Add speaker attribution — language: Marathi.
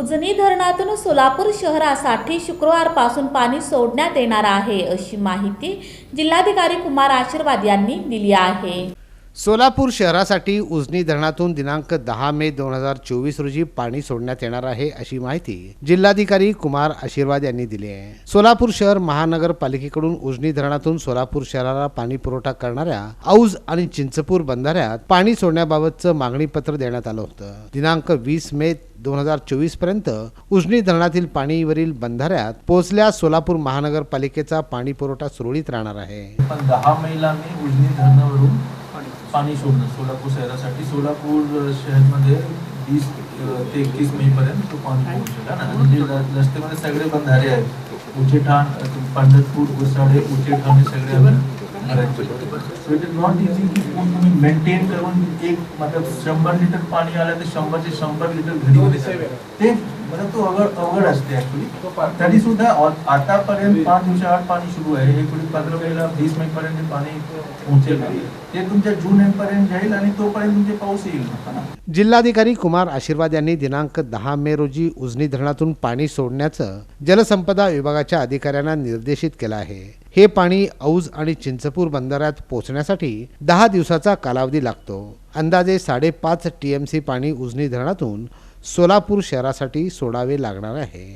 Speaker 1: उजनी धरणातून सोलापूर शहरासाठी शुक्रवारपासून पाणी सोडण्यात येणार आहे अशी माहिती जिल्हाधिकारी कुमार आशीर्वाद यांनी दिली आहे.
Speaker 2: सोलापूर शहरासाठी उजनी धरणातून दिनांक दहा मे दोन हजार चोवीस रोजी पाणी सोडण्यात येणार आहे अशी माहिती जिल्हाधिकारी कुमार आशीर्वाद यांनी दिली आहे. सोलापूर शहर महानगरपालिकेकडून उजनी धरणातून सोलापूर शहराला पाणी पुरवठा करणाऱ्या औज आणि चिंचपूर बंधाऱ्यात पाणी सोडण्याबाबतचं मागणी पत्र देण्यात आलं होतं. दिनांक वीस मे दोन हजार चोवीसपर्यंत उजनी धरणातील पाणीवरील बंधाऱ्यात पोहोचल्यास सोलापूर महानगरपालिकेचा पाणी पुरवठा सुरळीत राहणार आहे.
Speaker 3: पण दहा मेला मी उजनी धरणावरून पाणी सोडणं सोलापूर शहरासाठी. सोलापूर शहरमध्ये वीस ते एकतीस मे पर्यंत तो पाणी पोहोचेल म्हणजे रस्त्यामध्ये सगळे बंधारे आहेत. उचेठाण पंढरपूर उसाडे उचेठाण हे सगळे so it is not easy की पूर्ण तुम्ही मेंटेन करून एक मतलब शंभर लिटर पाणी आलं तर शंभरचे शंभर लिटर घरी घरी ते मतलब तो अवघड अवघड असते ऍक्च्युली तरी सुद्धा आतापर्यंत पाच दिवसाआड पाणी सुरू आहे. हे पुढे पंधरा मेला वीस मे पर्यंत पाणी पोहोचेल. ते तुमच्या जून एंड पर्यंत जाईल आणि तोपर्यंत तुमचे पाऊस येईल. ना?
Speaker 2: जिल्हाधिकारी कुमार आशीर्वाद यांनी दिनांक दहा मे रोजी उजनी धरणातून पाणी सोडण्याचं जलसंपदा विभागाच्या अधिकाऱ्यांना निर्देशित केलं आहे. हे पाणी औज आणि चिंचपूर बंधाऱ्यात पोहोचण्यासाठी दहा दिवसाचा कालावधी लागतो. अंदाजे साडेपाच टी एम सी पाणी उजनी धरणातून सोलापूर शहरासाठी सोडावे लागणार आहे.